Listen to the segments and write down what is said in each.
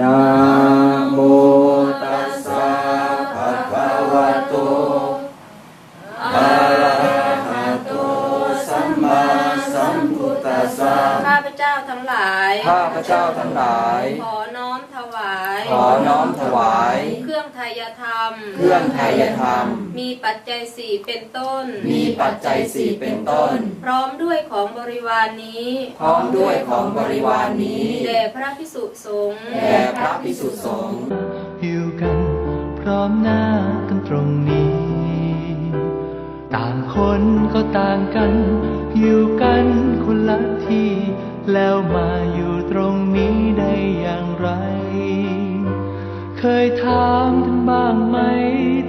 นะโมตัสสะภะคะวะโตอะระหะโตสัมมาสัมพุทธัสสะข้าพเจ้าทั้งหลาย ข้าพเจ้าทั้งหลายขอน้อมถวาย ขอน้อมถวาย เครื่องไทยธรรม เครื่องไทยธรรม มีปัจจัยสี่เป็นต้น มีปัจจัยสี่เป็นต้น พร้อมด้วยของบริวารนนี้ พร้อมด้วยของบริวารนนี้แด่พระพิสุสงฆ์แด่พระภิกษุสงฆ์อยู่กันพร้อมหน้ากันตรงนี้ ต่างคนก็ต่างกัน อยู่กันคนละที่แล้วมาอยู่ตรง เคยถามท่านบ้างไหม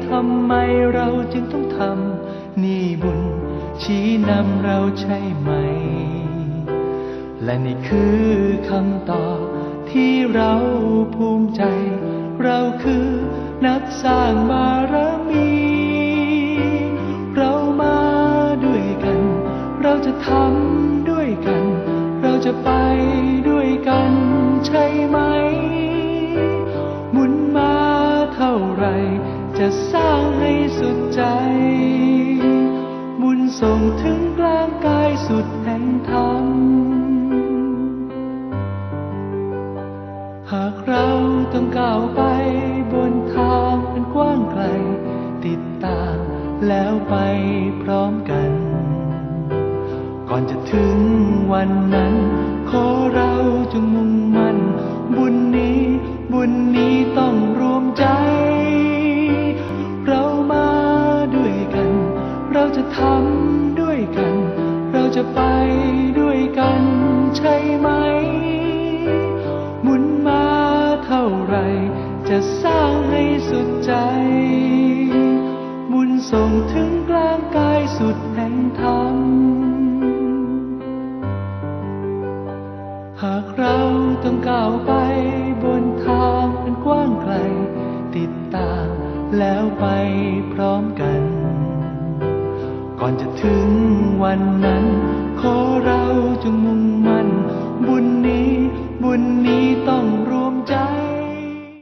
ทำไมเราจึงต้องทำนี่บุญชี้นำเราใช่ไหม และนี่คือคำตอบที่เราภูมิใจ เราคือนักสร้างบารมี ส่งถึงกลางกายสุดแห่งธรรม หากเราต้องก้าวไปบนทางอันกว้างไกล ติดตามแล้วไปพร้อมกัน ก่อนจะถึงวันนั้น ขอเรา จะไปด้วยกันใช่ไหม หมุนมาเท่าไร จะสร้างให้สุดใจ หมุนส่งถึงกลางกายสุดแห่งธรรม หากเราต้องก้าวไปบนทางอันกว้างไกล ติดตามแล้วไปพร้อมกัน ก่อนจะถึง วันนั้น ขอเราจงมุ่ง